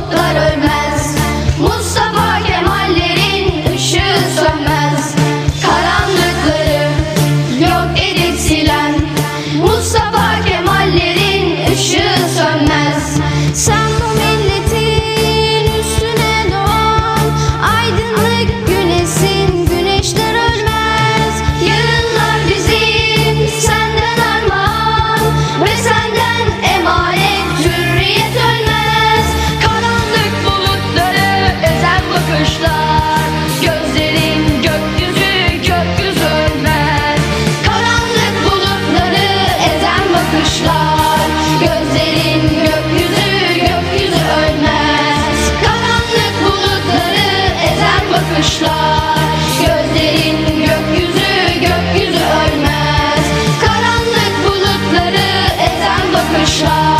Umutlar ölmez bakışlar Gözlerin gökyüzü gökyüzü ölmez. Karanlık bulutları ezen bakışlar.